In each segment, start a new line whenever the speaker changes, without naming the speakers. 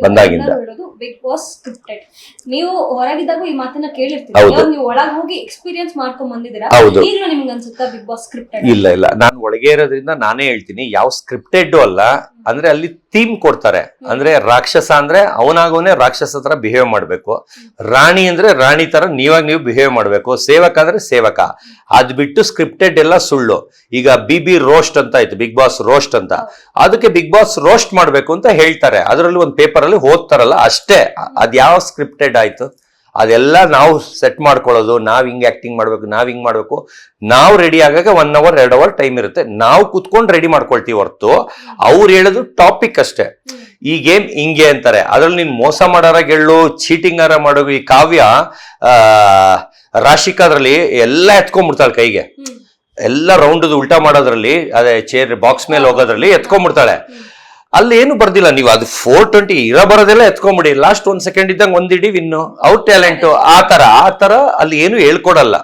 ಬಂದಾಗಿಂದ.
Big boss scripted ನೀವು ಹೊರಗಿದ್ದಾಗ ಈ ಮಾತನ್ನ ಕೇಳಿರ್ತೀರಿ. ನೀವು ಒಳಗೆ ಹೋಗಿ ಎಕ್ಸ್ಪೀರಿಯನ್ಸ್ ಮಾಡ್ಕೊಂಡ್ ಬಂದಿದ್ದೀರಾ. ಈಗಲೂ ನಿಮ್ಗೆ ಅನ್ಸುತ್ತಾ ಬಿಗ್ ಬಾಸ್ ಸ್ಕ್ರಿಪ್ಟೆಡ್
ಇಲ್ಲ ಇಲ್ಲ. ನಾನು ಒಳಗೆ ಇರೋದ್ರಿಂದ ನಾನೇ ಹೇಳ್ತೀನಿ. ಯಾವ ಸ್ಕ್ರಿಪ್ಟೆಡ್ ಅಲ್ಲ ಅಂದ್ರೆ ಅಲ್ಲಿ ಥೀಮ್ ಕೊಡ್ತಾರೆ. ಅಂದ್ರೆ ರಾಕ್ಷಸ ಅಂದ್ರೆ ಅವನಾಗವನೇ ರಾಕ್ಷಸ ತರ ಬಿಹೇವ್ ಮಾಡ್ಬೇಕು. ರಾಣಿ ಅಂದ್ರೆ ರಾಣಿ ತರ ನೀವಾಗ ನೀವು ಬಿಹೇವ್ ಮಾಡ್ಬೇಕು. ಸೇವಕ ಅಂದ್ರೆ ಸೇವಕ. ಅದ್ ಬಿಟ್ಟು ಸ್ಕ್ರಿಪ್ಟೆಡ್ ಎಲ್ಲ ಸುಳ್ಳು. ಈಗ ಬಿ ಬಿ ರೋಸ್ಟ್ ಅಂತ ಆಯ್ತು ಬಿಗ್ ಬಾಸ್ ರೋಸ್ಟ್ ಅಂತ. ಅದಕ್ಕೆ ಬಿಗ್ ಬಾಸ್ ರೋಸ್ಟ್ ಮಾಡ್ಬೇಕು ಅಂತ ಹೇಳ್ತಾರೆ. ಅದರಲ್ಲಿ ಒಂದು ಪೇಪರ್ ಅಲ್ಲಿ ಓದ್ತಾರಲ್ಲ ಅಷ್ಟೇ ಅದ್ ಯಾವ ಸ್ಕ್ರಿಪ್ಟೆಡ್ ಆಯ್ತು ಅದೆಲ್ಲ ನಾವು ಸೆಟ್ ಮಾಡ್ಕೊಳ್ಳೋದು ನಾವ್ ಹಿಂಗ್ ಆಕ್ಟಿಂಗ್ ಮಾಡ್ಬೇಕು ನಾವ್ ಹಿಂಗ್ ಮಾಡ್ಬೇಕು ನಾವು ರೆಡಿ ಆಗಾಗ ಒನ್ ಅವರ್ ಎರಡು ಅವರ್ ಟೈಮ್ ಇರುತ್ತೆ. ನಾವು ಕುತ್ಕೊಂಡು ರೆಡಿ ಮಾಡ್ಕೊಳ್ತೀವಿ ಹೊರ್ತು ಅವ್ರು ಹೇಳೋದು ಟಾಪಿಕ್ ಅಷ್ಟೇ. ಈ ಗೇಮ್ ಹಿಂಗೆ ಅಂತಾರೆ. ಅದ್ರಲ್ಲಿ ನೀನ್ ಮೋಸ ಮಾಡಾರ ಗೆಳ್ಳು ಚೀಟಿಂಗ್ ಆರ ಮಾಡೋ ಈ ಕಾವ್ಯ ಆ ರಾಶಿಕಾದ್ರಲ್ಲಿ ಎಲ್ಲ ಎತ್ಕೊಂಡ್ಬಿಡ್ತಾಳೆ ಕೈಗೆ. ಎಲ್ಲ ರೌಂಡ್ ಉಲ್ಟಾ ಮಾಡೋದ್ರಲ್ಲಿ ಅದೇ ಚೇರ್ ಬಾಕ್ಸ್ ಮೇಲೆ ಹೋಗೋದ್ರಲ್ಲಿ ಎತ್ಕೊಂಡ್ಬಿಡ್ತಾಳೆ ಅಲ್ಲಿ ಏನು ಬರ್ದಿಲ್ಲ. ನೀವು ಅದು ಫೋರ್ ಟ್ವೆಂಟಿ ಇರೋ ಬರೋದೆಲ್ಲ ಎತ್ಕೊಂಬಿಡಿ. ಲಾಸ್ಟ್ ಒಂದ್ ಸೆಕೆಂಡ್ ಇದ್ದಂಗೆ ಒಂದಿಡಿ ವಿನ್ನು ಔಟ್ ಟ್ಯಾಲೆಂಟ್ ಆ ತರ ಆ ತರ ಅಲ್ಲಿ ಏನು ಹೇಳ್ಕೊಡಲ್ಲ.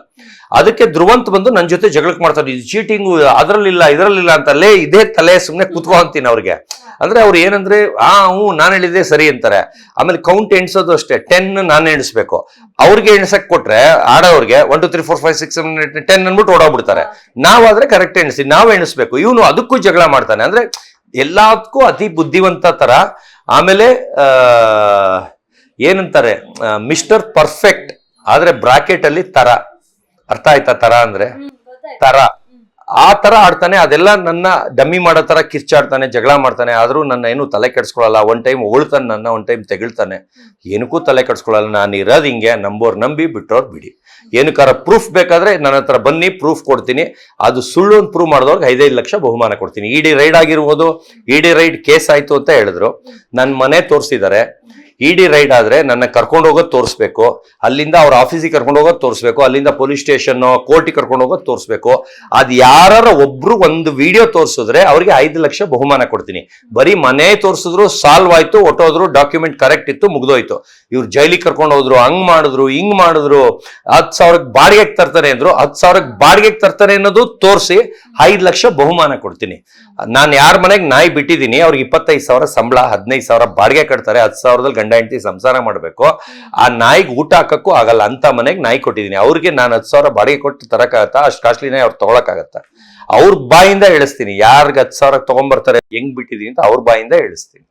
ಅದಕ್ಕೆ ಧ್ರುವಂತ್ ಬಂದು ನನ್ನ ಜೊತೆ ಜಗಳಕ್ಕೆ ಮಾಡ್ತಾರೆ. ಇದು ಚೀಟಿಂಗು ಅದ್ರಲ್ಲಿಲ್ಲ, ಇದರಲ್ಲಿಲ್ಲ ಅಂತ ಅಲ್ಲೇ ಇದೇ ತಲೆ ಸುಮ್ಮನೆ ಕುತ್ಕೊಂತೀನಿ ಅವ್ರಿಗೆ. ಅಂದ್ರೆ ಅವ್ರು ಏನಂದ್ರೆ, ಆ, ಹ್ಞೂ, ನಾನು ಹೇಳಿದೆ ಸರಿ ಅಂತಾರೆ. ಆಮೇಲೆ ಕೌಂಟ್ ಎಣಿಸೋದು ಅಷ್ಟೇ. ಟೆನ್ ನಾನು ಎಣಿಸ್ಬೇಕು. ಅವ್ರಿಗೆ ಎಣಿಸಕ್ ಕೊಟ್ರೆ ಆಡೋರ್ಗೆ one two three four five six seven eight ten ಅನ್ಬಿಟ್ಟು ಓಡೋಗ್ಬಿಡ್ತಾರೆ. ನಾವಾದ್ರೆ ಕರೆಕ್ಟ್ ಎಣಿಸಿ, ನಾವು ಎಣಿಸ್ಬೇಕು. ಇವನು ಅದಕ್ಕೂ ಜಗಳ ಮಾಡ್ತಾನೆ. ಅಂದ್ರೆ ಎಲ್ಲದಕ್ಕೂ ಅತಿ ಬುದ್ಧಿವಂತ ತರ. ಆಮೇಲೆ ಏನಂತಾರೆ ಮಿಸ್ಟರ್ ಪರ್ಫೆಕ್ಟ್ ಆದ್ರೆ ಬ್ರಾಕೆಟ್ ಅಲ್ಲಿ ತರ. ಅರ್ಥ ಆಯ್ತಾ ತರ ಅಂದ್ರೆ? ತರ. ಆ ತರ ಆಡ್ತಾನೆ, ಅದೆಲ್ಲ ನನ್ನ ಡಮ್ಮಿ ಮಾಡೋ ತರ ಕಿರ್ಚಾಡ್ತಾನೆ ಜಗಳ ಮಾಡ್ತಾನೆ, ಆದ್ರೂ ನನ್ನ ಏನು ತಲೆ ಕೆಡ್ಸ್ಕೊಳಲ್ಲ. ಒನ್ ಟೈಮ್ ಉಳ್ತಾನೆ ನನ್ನ ಒನ್ ಟೈಮ್ ತೆಗಿಳ್ತಾನೆ. ಏನಕ್ಕೂ ತಲೆ ಕೆಡ್ಸ್ಕೊಳಲ್ಲ. ನಾನು ಇರೋದು ಹಿಂಗೆ, ನಂಬೋರ್ ನಂಬಿ ಬಿಟ್ಟೋರ್ ಬಿಡಿ. ಏನಕ್ಕಾರ ಪ್ರೂಫ್ ಬೇಕಾದ್ರೆ ನನ್ನ ಹತ್ರ ಬನ್ನಿ ಪ್ರೂಫ್ ಕೊಡ್ತೀನಿ. ಅದು ಸುಳ್ಳು ಅಂತ ಪ್ರೂವ್ ಮಾಡಿದವ್ರಿಗೆ ಐದೈದು ಲಕ್ಷ ಬಹುಮಾನ ಕೊಡ್ತೀನಿ. ಇಡಿ ರೈಡ್ ಆಗಿರ್ಬೋದು, ಇಡಿ ರೈಡ್ ಕೇಸ್ ಆಯ್ತು ಅಂತ ಹೇಳಿದ್ರು. ನನ್ನ ಮನೆ ತೋರಿಸಿದ್ದಾರೆ ಇಡಿ ರೈಡ್ ಆದ್ರೆ ನನ್ನ ಕರ್ಕೊಂಡು ಹೋಗೋದು ತೋರಿಸ್ಬೇಕು. ಅಲ್ಲಿಂದ ಅವ್ರ ಆಫೀಸಿಗೆ ಕರ್ಕೊಂಡು ಹೋಗೋದು ತೋರಿಸ್ಬೇಕು. ಅಲ್ಲಿಂದ ಪೊಲೀಸ್ ಸ್ಟೇಷನ್, ಕೋರ್ಟಿಗೆ ಕರ್ಕೊಂಡು ಹೋಗೋದು ತೋರಿಸ್ಬೇಕು. ಅದ್ ಯಾರ ಒಬ್ರು ಒಂದು ವಿಡಿಯೋ ತೋರಿಸಿದ್ರೆ ಅವ್ರಿಗೆ ಐದು ಲಕ್ಷ ಬಹುಮಾನ ಕೊಡ್ತೀನಿ. ಬರೀ ಮನೆ ತೋರಿಸಿದ್ರು ಸಾಲ್ವ್ ಆಯ್ತು ಒಟ್ಟೋದ್ರು ಡಾಕ್ಯುಮೆಂಟ್ ಕರೆಕ್ಟ್ ಇತ್ತು, ಮುಗ್ದೋಯ್ತು. ಇವ್ರು ಜೈಲಿಗೆ ಕರ್ಕೊಂಡು ಹೋದ್ರು, ಹಂಗ್ ಮಾಡಿದ್ರು, ಹಿಂಗ್ ಮಾಡಿದ್ರು ಹತ್ ಸಾವಿರಕ್ಕೆ ಬಾಡಿಗೆಗೆ ತರ್ತಾರೆ ಅಂದ್ರು ಹತ್ ಸಾವಿರಕ್ಕೆ ಬಾಡಿಗೆಗೆ ತರ್ತಾರೆ ಅನ್ನೋದು ತೋರಿಸಿ ಐದು ಲಕ್ಷ ಬಹುಮಾನ ಕೊಡ್ತೀನಿ. ನಾನು ಯಾರ ಮನೆಗೆ ನಾಯಿ ಬಿಟ್ಟಿದ್ದೀನಿ, ಅವ್ರಿಗೆ ಇಪ್ಪತ್ತೈದು ಸಾವಿರ ಸಂಬಳ, ಹದಿನೈದು ಸಾವಿರ ಬಾಡಿಗೆ ಕಟ್ತಾರೆ, ಹತ್ತು ಸಾವಿರದಲ್ಲಿ ಗಂಡ ಹೆಂಡತಿ ಸಂಸಾರ ಮಾಡಬೇಕು, ಆ ನಾಯಿಗೆ ಊಟ ಹಾಕಕ್ಕೂ ಆಗಲ್ಲ. ಅಂತ ಮನೆಗೆ ನಾಯಿ ಕೊಟ್ಟಿದ್ದೀನಿ. ಅವ್ರಿಗೆ ನಾನು ಹತ್ತು ಸಾವಿರ ಬಾಡಿಗೆ ಕೊಟ್ಟು ತರಕಾಗತ್ತಾ ಅಷ್ಟು ಕಾಸ್ಟ್ಲಿನೇ ಅವ್ರು ತಗೊಳಕ್ಕಾಗತ್ತಾ? ಅವ್ರ ಬಾಯಿಂದ ಹೇಳಿಸ್ತೀನಿ. ಯಾರಿಗೆ ಹತ್ತು ಸಾವಿರ ತಗೊಂಡ್ಬರ್ತಾರೆ ಹೆಂಗ್ ಬಿಟ್ಟಿದೀನಿ ಅಂತ ಅವ್ರ ಬಾಯಿಂದ ಹೇಳಿಸ್ತೀನಿ.